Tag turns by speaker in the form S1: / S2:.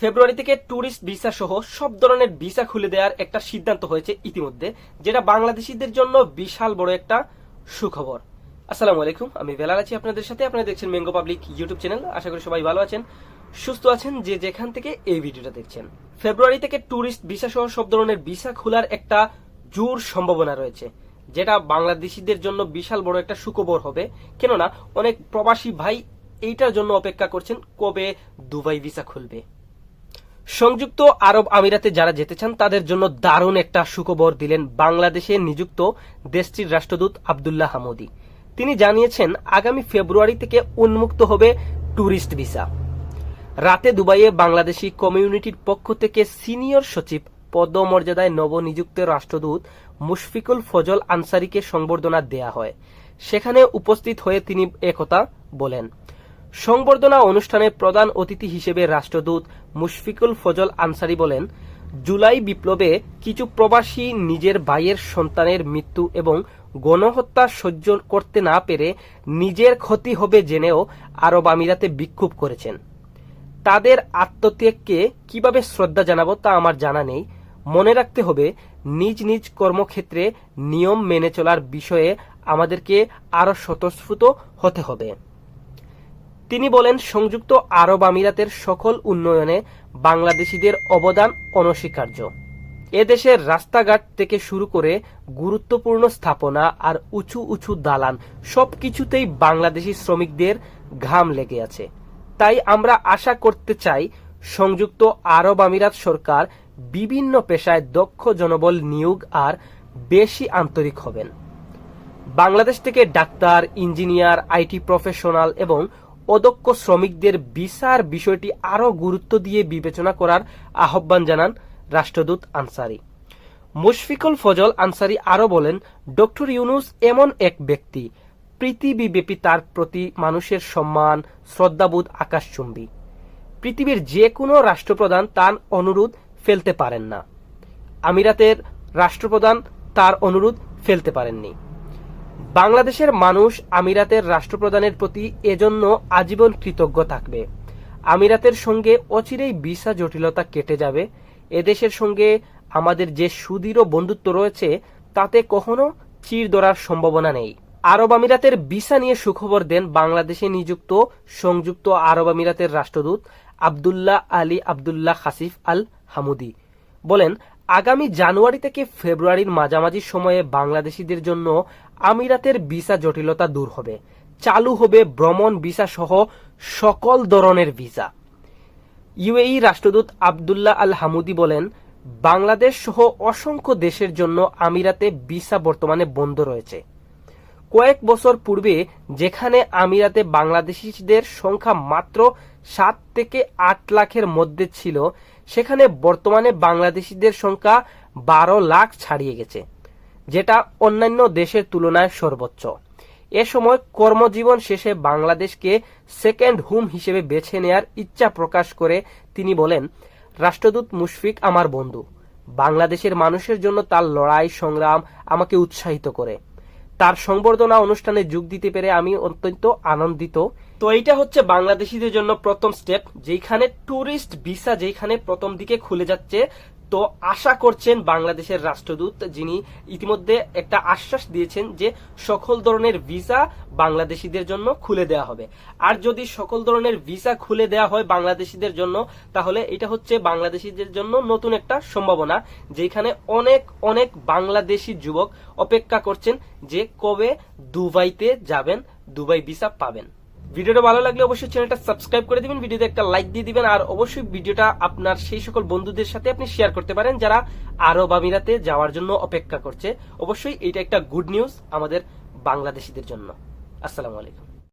S1: ফেব্রুয়ারি থেকে tourist visa সহ সব ধরনের ভিসা খুলে দেওয়ার একটা সিদ্ধান্ত হয়েছে ইতিমধ্যে, যেটা বাংলাদেশিদের জন্য বিশাল বড় একটা সুখবর। আসসালামু আলাইকুম, আমি বেলাল আছি আপনাদের সাথে। আপনারা দেখছেন মেঙ্গো পাবলিক ইউটিউব চ্যানেল আশা করি সবাই ভালো আছেন, সুস্থ আছেন যে যেখান থেকে এই ভিডিওটা দেখছেন। ফেব্রুয়ারি থেকে ট্যুরিস্ট ভিসা সহ সব ধরনের ভিসা খোলার একটা জোর সম্ভাবনা রয়েছে, যেটা বাংলাদেশিদের জন্য বিশাল বড় একটা সুখবর হবে। কেননা, অনেক প্রবাসী ভাই এইটার জন্য অপেক্ষা করছেন, কবে দুবাই ভিসা খুলবে। সংযুক্ত আরব আমিরাতে যারা যেতে চান, তাদের জন্য দারুণ একটা সুখবর দিলেন বাংলাদেশে নিযুক্ত দেশটির রাষ্ট্রদূত আবদুল্লাহ হামুদি। তিনি জানিয়েছেন, আগামী ফেব্রুয়ারি থেকে উন্মুক্ত হবে ট্যুরিস্ট ভিসা। রাতে দুবাইয়ে বাংলাদেশি কমিউনিটির পক্ষ থেকে সিনিয়র সচিব পদমর্যাদায় নবনিযুক্ত রাষ্ট্রদূত মুশফিকুল ফজল আনসারিকে সংবর্ধনা দেয়া হয়। সেখানে উপস্থিত হয়ে তিনি একথা বলেন। সংবর্ধনা অনুষ্ঠানে প্রধান অতিথি হিসেবে রাষ্ট্রদূত মুশফিকুল ফজল আনসারি বলেন, জুলাই বিপ্লবে কিছু প্রবাসী নিজের ভাইয়ের সন্তানের মৃত্যু এবং গণহত্যা সহ্য করতে না পেরে নিজের ক্ষতি হবে জেনেও আরব আমিরাতে বিক্ষোভ করেছেন। তাদের আত্মত্যাগকে কীভাবে শ্রদ্ধা জানাব তা আমার জানা নেই। মনে রাখতে হবে, নিজ নিজ কর্মক্ষেত্রে নিয়ম মেনে চলার বিষয়ে আমাদেরকে আরও স্বতঃস্ফূর্ত হতে হবে। তিনি বলেন, সংযুক্ত আরব আমিরাতের সকল উন্নয়নে বাংলাদেশিদের অবদান অনস্বীকার্য। এদেশের রাস্তাঘাট থেকে শুরু করে গুরুত্বপূর্ণ স্থাপনা আর উঁচু উঁচু দালান সবকিছুতেই বাংলাদেশি শ্রমিকদের ঘাম লেগে আছে। তাই আমরা আশা করতে চাই, সংযুক্ত আরব আমিরাত সরকার বিভিন্ন পেশায় দক্ষ জনবল নিয়োগ আর বেশি আন্তরিক হবেন। বাংলাদেশ থেকে ডাক্তার, ইঞ্জিনিয়ার, আইটি প্রফেশনাল এবং অদক্ষ শ্রমিকদের ভিসার বিষয়টি আরও গুরুত্ব দিয়ে বিবেচনা করার আহ্বান জানান রাষ্ট্রদূত আনসারি। মুশফিকুল ফজল আনসারি আরও বলেন, ডক্টর ইউনুস এমন এক ব্যক্তি। পৃথিবীব্যাপী তার প্রতি মানুষের সম্মান, শ্রদ্ধাবোধ আকাশচুম্বী। পৃথিবীর যে কোনো রাষ্ট্রপ্রধান তার অনুরোধ ফেলতে পারেন না। আমিরাতের রাষ্ট্রপ্রধান তার অনুরোধ ফেলতে পারেননি। বাংলাদেশের মানুষ আমিরাতের রাষ্ট্রপ্রধানের প্রতি এজন্য আজীবন কৃতজ্ঞ থাকবে। আমিরাতের সঙ্গে অচিরেই ভিসা জটিলতা কেটে যাবে। এদেশের সঙ্গে আমাদের যে সুদৃঢ় বন্ধুত্ব রয়েছে, তাতে কখনো চির ধরার সম্ভাবনা নেই। আরব আমিরাতের ভিসা নিয়ে সুখবর দেন বাংলাদেশে নিযুক্ত সংযুক্ত আরব আমিরাতের রাষ্ট্রদূত Abdullah Ali Abdullah Hasif Al Hamudi বলেন আগামী জানুয়ারি থেকে ফেব্রুয়ারির মাঝামাঝি সময়ে বাংলাদেশিদের জন্য আমিরাতের ভিসা জটিলতা দূর হবে? চালু হবে ভ্রমণ ভিসা সহ সকল ধরনের ভিসা। ইউএই রাষ্ট্রদূত আবদুল্লাহ আল হামুদি বলেন, বাংলাদেশ সহ অসংখ্য দেশের জন্য আমিরাতে ভিসা বর্তমানে বন্ধ রয়েছে। কয়েক বছর পূর্বে যেখানে আমিরাতে বাংলাদেশিদের সংখ্যা মাত্র সাত থেকে আট লাখের মধ্যে ছিল সেখানে বর্তমানে বাংলাদেশিদের সংখ্যা বারো লাখ ছাড়িয়ে গেছে, যেটা অন্যান্য দেশের তুলনায় সর্বোচ্চ। এ সময় কর্মজীবন শেষে বাংলাদেশকে সেকেন্ড হোম হিসেবে বেছে নেয়ার ইচ্ছা প্রকাশ করে তিনি বলেন, রাষ্ট্রদূত মুশফিক আমার বন্ধু। বাংলাদেশের মানুষের জন্য তার লড়াই, সংগ্রাম আমাকে উৎসাহিত করে। তার সংবর্ধনা অনুষ্ঠানে যোগ দিতে পেরে আমি অত্যন্ত আনন্দিত। তো এইটা হচ্ছে বাংলাদেশিদের জন্য প্রথম স্টেপ যেখানে টুরিস্ট ভিসা যেখানে প্রথম দিকে খুলে যাচ্ছে তো আশা করছেন বাংলাদেশের রাষ্ট্রদূত যিনি ইতিমধ্যে একটা আশ্বাস দিয়েছেন যে সকল ধরনের ভিসা বাংলাদেশিদের জন্য খুলে দেওয়া হবে। আর যদি সকল ধরনের ভিসা খুলে দেওয়া হয় বাংলাদেশিদের জন্য, তাহলে এটা হচ্ছে বাংলাদেশিদের জন্য নতুন একটা সম্ভাবনা, যেখানে অনেক অনেক বাংলাদেশি যুবক অপেক্ষা করছেন যে কবে দুবাইতে যাবেন, দুবাই ভিসা পাবেন। ভিডিওটা ভালো লাগলে অবশ্যই চ্যানেলটা সাবস্ক্রাইব করে দিবেন, ভিডিওতে একটা লাইক দিয়ে দিবেন, আর অবশ্যই ভিডিওটা আপনার সেই সকল বন্ধুদের সাথে আপনি শেয়ার করতে পারেন যারা আরব আমিরাতে যাওয়ার জন্য অপেক্ষা করছে। অবশ্যই এটা একটা গুড নিউজ আমাদের বাংলাদেশিদের জন্য। আসসালামু আলাইকুম।